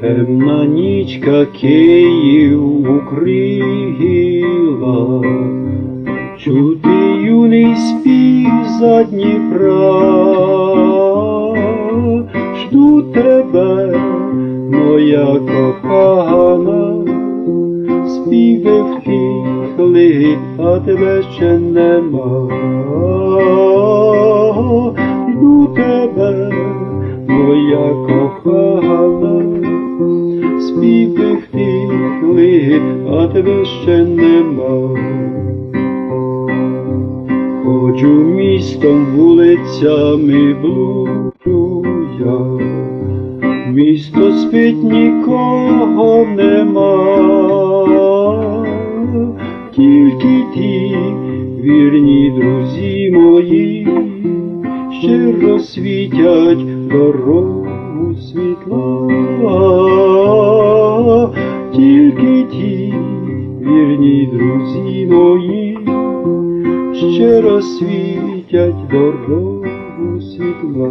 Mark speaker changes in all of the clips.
Speaker 1: Темна нічка Київ укрила, чути юний спів за Дніпра, жду тебе, моя кохана, співи втихли, а тебе ще нема. Жду тебе, моя кохана, співи втихли, а тебе ще нема. Ходжу містом вулицями блуджу я, місто спить нікого нема, тільки ті вірні друзі мої, щиро світять дорогу світла, тільки ті вірні друзі мої, щиро світять дорогу світла.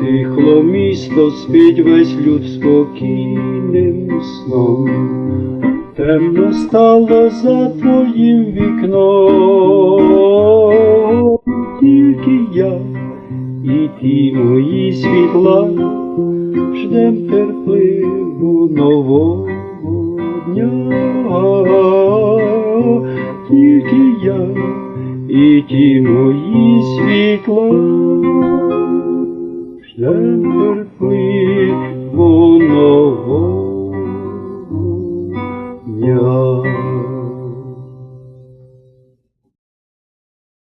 Speaker 1: Тихло місто спить весь люд спокійним сном, темно стало за твоїм вікном, тільки я і ті мої світла ждем терпливо нового дня, тільки я і ті мої світла ждем терпливо